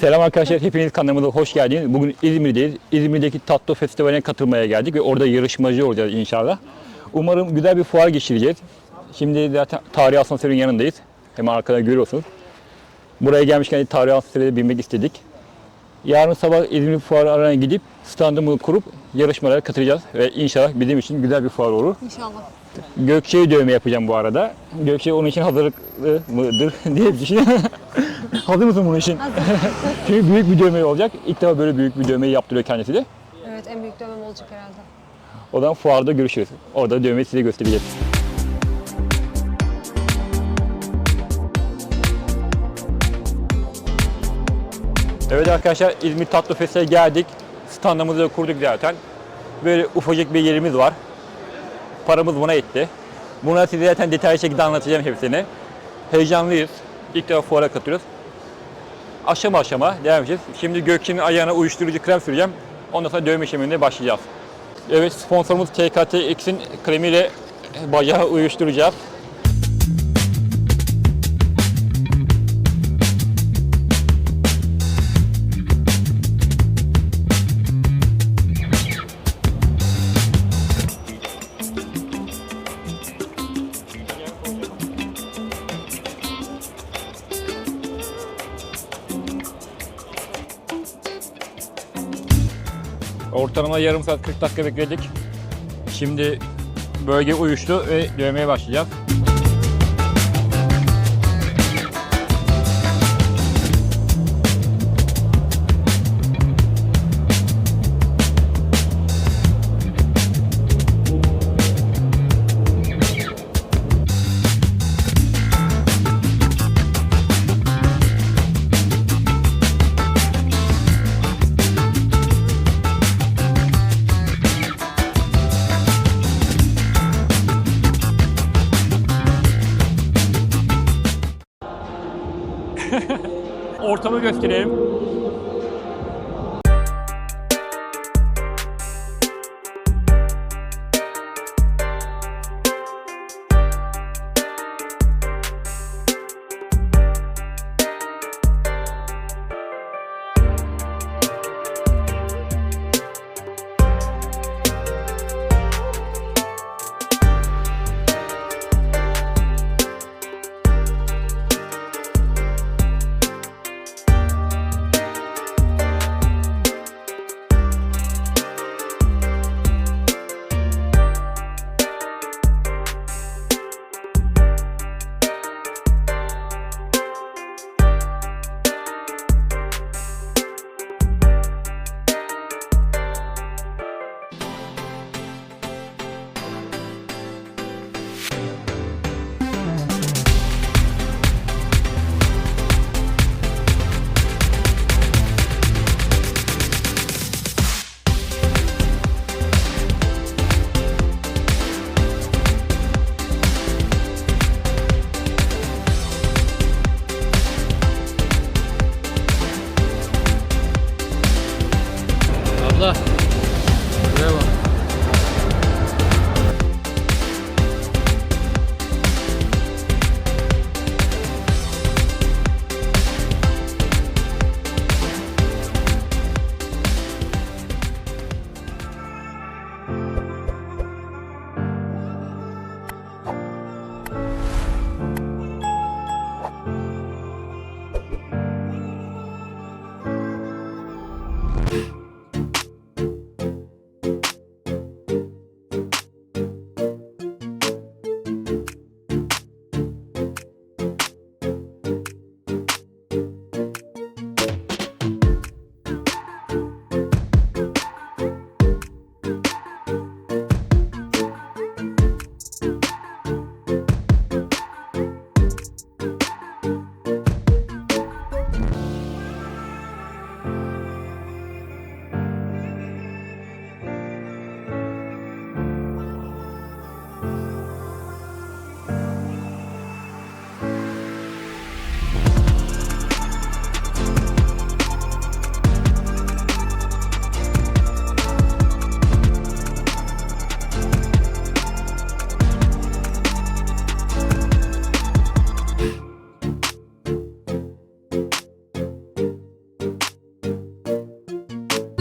Selam arkadaşlar, hepiniz kanalımıza hoş geldiniz. Bugün İzmir'deyiz. İzmir'deki Tatlı Festivali'ne katılmaya geldik ve orada yarışmacı olacağız inşallah. Umarım güzel bir fuar geçireceğiz. Şimdi zaten tarihi asansörün yanındayız. Hemen arkada görüyorsunuz. Buraya gelmişken tarihi asansöre binmek istedik. Yarın sabah İzmir Fuarı alanına gidip standımızı kurup yarışmalara katılacağız. Ve inşallah bizim için güzel bir fuar olur. İnşallah. Gökçe'ye dövme yapacağım bu arada. Gökçe onun için hazırlıklı mıdır diye düşünüyorum. Hazır mısın bunun için? Hazır. Çünkü büyük bir dövme olacak. İlk defa böyle büyük bir dövmeyi yaptırıyor kendisi de. evet en büyük dövmem olacak herhalde. O zaman fuarda görüşürüz. Orada dövmeyi size göstereceğiz. Evet arkadaşlar İzmir Tatlı Fest'e geldik. Standımızı da kurduk zaten. Böyle ufacık bir yerimiz var. Paramız buna yetti. Buna size zaten detaylı şekilde anlatacağım hepsini. Heyecanlıyız. İlk defa fuara katılıyoruz. Aşama aşama devam edeceğiz. Şimdi Gökçe'nin ayağına uyuşturucu krem süreceğim. Ondan sonra dövme işlemine başlayacağız. Evet sponsorumuz TKTX'in kremiyle bacağı uyuşturacağız. Ortalama yarım saat 40 dakika bekledik. Şimdi bölge uyuştu ve dövmeye başlayacağız. Ortamı gösterelim.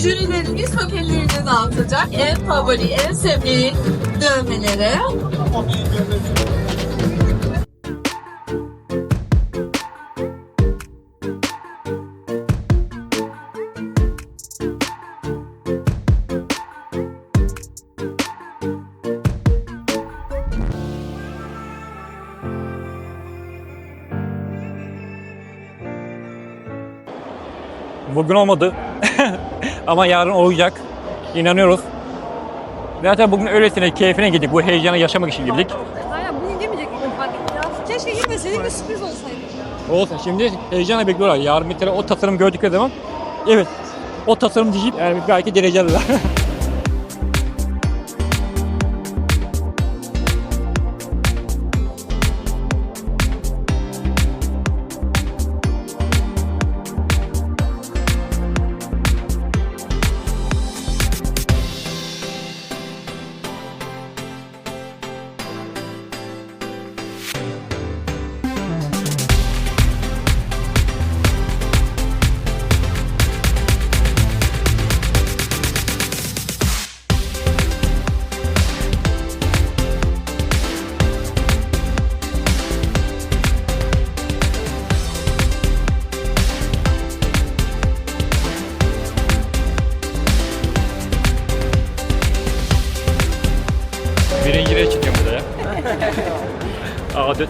Jürilerimiz tokenlerini dağıtacak. En favori, en sevdiği dövmeleri. Bugün olmadı. Ama yarın olacak. İnanıyoruz. Zaten bugün öylesine keyfine gittik. Bu heyecanı yaşamak için girdik. Aynen bugün girmeyecek miydim bak ya. Keşke girmeseydik de sürpriz olsaydı. Olsun. Şimdi heyecanla bekliyorlar. Yarın bir tane o tasarım gördükleri zaman evet o tasarım diyip yani belki derece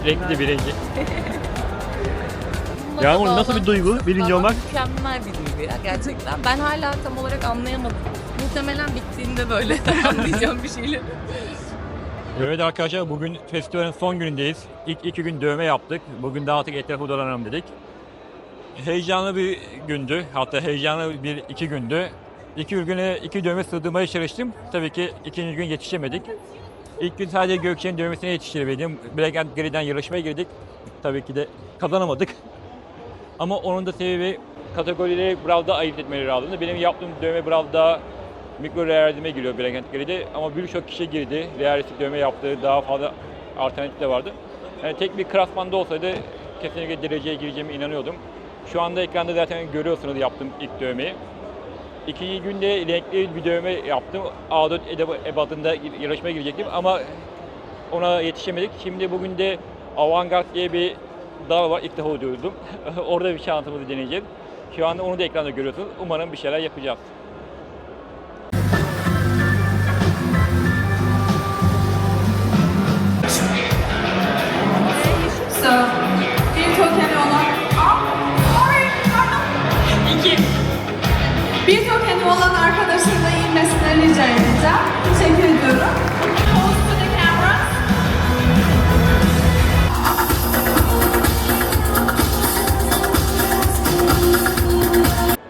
renkli de birinci. Yağmur nasıl bir duygu birinci olmak? Mükemmel bir duygu ya gerçekten. Ben hala tam olarak anlayamadım. Muhtemelen bittiğinde böyle anlayacağım bir şeyleri. Evet arkadaşlar bugün festivalin son günündeyiz. İlk iki gün dövme yaptık. Bugün de artık etrafı dolanalım dedik. Heyecanlı bir gündü. Hatta heyecanlı bir iki gündü. İki güne iki dövme sığdırmaya çalıştım. Tabii ki ikinci gün yetişemedik. İlk gün sadece Gökçe'nin dövmesine yetiştirebildim. And Grey'den yarışmaya girdik. Tabii ki de kazanamadık. Ama onun da sebebi kategorileri Brav'da ayırt etmeleri lazımdı. Benim yaptığım dövme Brav'da mikro realizme giriyor and Grey'de ama birçok kişi girdi. Realistik dövme yaptığı daha fazla alternatif de vardı. Yani tek bir klasmanda olsaydı kesinlikle dereceye gireceğime inanıyordum. Şu anda ekranda zaten görüyorsunuz yaptığım ilk dövmeyi. İkinci günde renkli bir dövme yaptım. A4 edeb- ebatında yarışmaya girecektim ama ona yetişemedik. Şimdi bugün de Avantgard diye bir dal var. İlk defa duydum. Orada bir şansımızı deneyeceğiz. Şu anda onu da ekranda görüyorsunuz. Umarım bir şeyler yapacağız.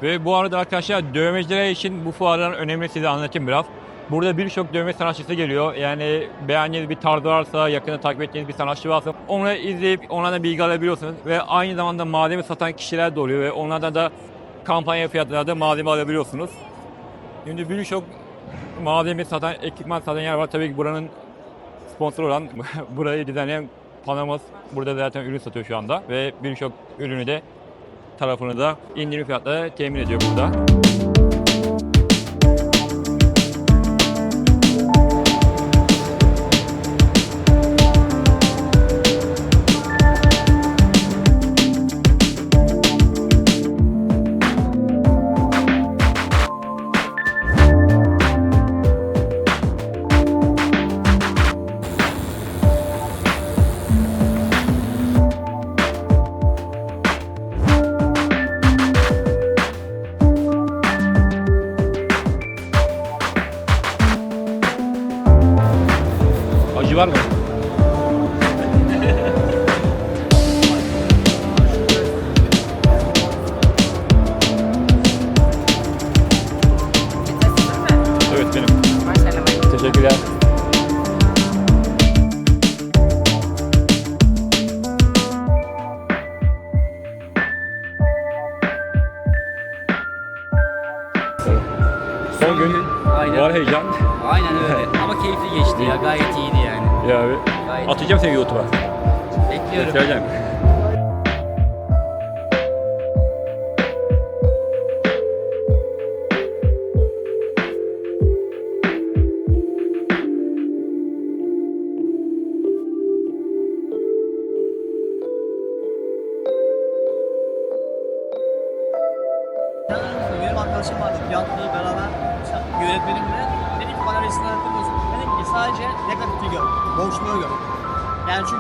Ve bu arada arkadaşlar dövmeciler için bu fuarların önemli size anlatayım biraz. Burada birçok dövme sanatçısı geliyor. Yani beğendiğiniz bir tarz varsa, yakında takip ettiğiniz bir sanatçı varsa onu izleyip onlardan bilgi alabiliyorsunuz. Ve aynı zamanda malzeme satan kişiler de oluyor ve onlardan da kampanya fiyatlarda malzeme alabiliyorsunuz. Şimdi birçok malzeme satan, ekipman satan yer var. Tabii ki buranın sponsor olan, burayı düzenleyen Panamos burada zaten ürün satıyor şu anda. Ve birçok ürünü de tarafını da indirim fiyatla temin ediyor burada. Acı var mı? evet benim. Teşekkürler. Son gün Aynen. var heyecan. Aynen öyle. Ama keyifli geçti ya. Gayet iyiydi yani. Ya abi. Gayet Atacağım seni YouTube'a. Bekliyorum. Söyleyeceğim.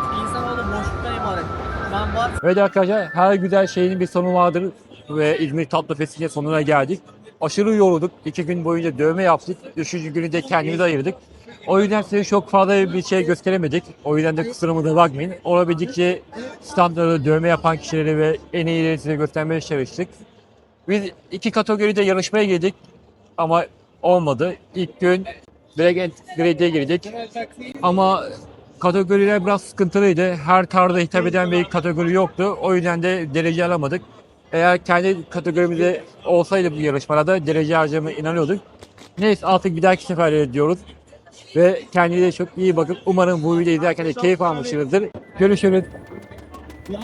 Çünkü insanoğlu boşluktan ibaret. Ben var Evet arkadaşlar her güzel şeyin bir sonu vardır ve İzmir Tatlı Festivali sonuna geldik. Aşırı yorulduk. İki gün boyunca dövme yaptık. Üçüncü günü de kendimize ayırdık. O yüzden size çok fazla bir şey gösteremedik. O yüzden de kusurumuza bakmayın. Olabildikçe standları dövme yapan kişileri ve en iyileri size göstermeye çalıştık. Biz iki kategoride yarışmaya girdik ama olmadı. İlk gün Drag Grade'e girdik. Ama kategoriler biraz sıkıntılıydı. Her tarzda hitap eden bir kategori yoktu. O yüzden de derece alamadık. Eğer kendi kategorimizde olsaydı bu yarışmalarda derece alacağımı inanıyorduk. Neyse artık bir dahaki sefere diyoruz. Ve kendinize çok iyi bakın. Umarım bu videoyu izlerken de keyif almışsınızdır. Görüşürüz. Ya.